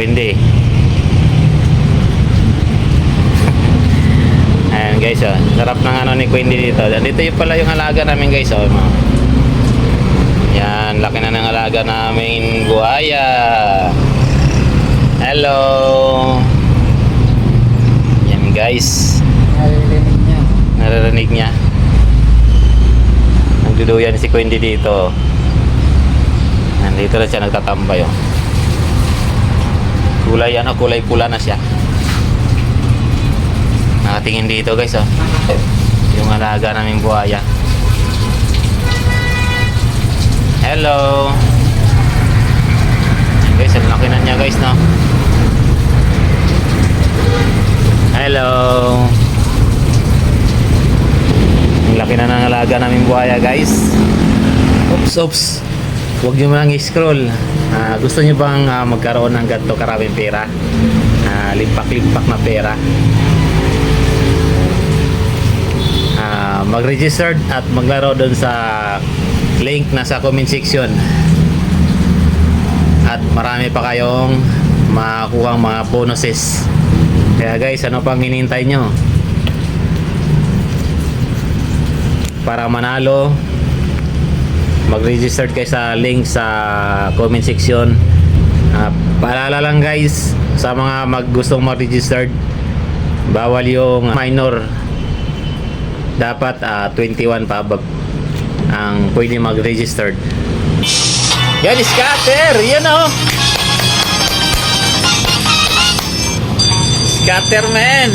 Quindi. Ayan guys, oh. sarap ng ano ni Quindi dito. Dito yung pala yung alaga namin guys. Oh. Yan, laki na ng alaga namin buhaya. Hello. Yan guys. Naririnig niya. Naririnig niya. Nagduduyan si Quindi dito. Nandito na siya nagtatambay oh. Kulay ano, kulay pula na siya. Nakatingin dito guys oh. Yung alaga naming buhaya. Hello. Guys, ang laki na niya guys no. Hello. Ang laki na ng alaga naming buhaya guys. Oops, oops. Huwag nyo lang i-scroll. Ah, gusto nyo bang ah, magkaroon ng ganito karaming pera? Ah, limpak-limpak na pera. Ah, mag-register at maglaro doon sa link na sa comment section. At marami pa kayong makakuha mga bonuses. Kaya guys, ano pang hinihintay nyo? Para manalo, mag-register kayo sa link sa comment section. Ah, paalala lang guys, sa mga mag gustong mag-register, bawal yung minor. Dapat ah, 21 pa ang pwede mag-register. Yan, scatter! Yan o! Scatter man!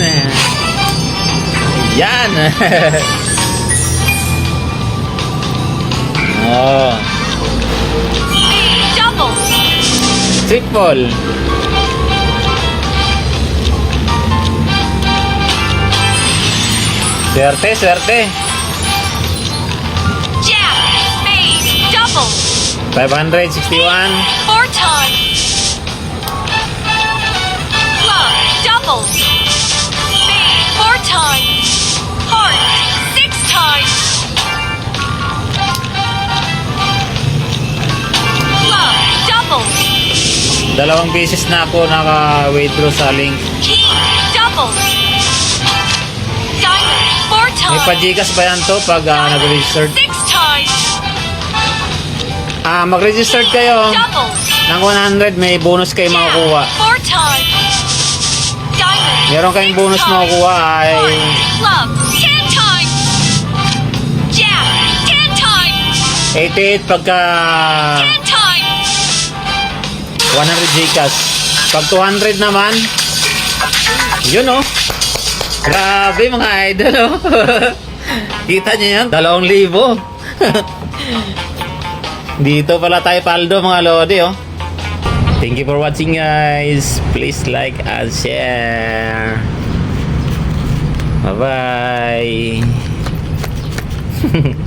Yan! oh, Double. triple! Swerte, swerte! Jack. Spade. Double. 561 Four times. Dalawang beses na ako naka-withdraw sa link. Diamond. Four May times. pa-Gcash ba yan to pag ah, nag-register? Six times. Ah, mag-register kayo Double. ng 100 may bonus kayo makukuha. Four times. Diamond. Meron kayong bonus makukuha ay Club. Ten times. Jack. Ten times. 88 pagka Ten times. 100 Gcash. Pag 200 naman, yun oh. Grabe mga idol oh. Kita niyo yan? 2,000. Dito pala tayo paldo mga lodi oh. Thank you for watching guys. Please like and share. Bye bye.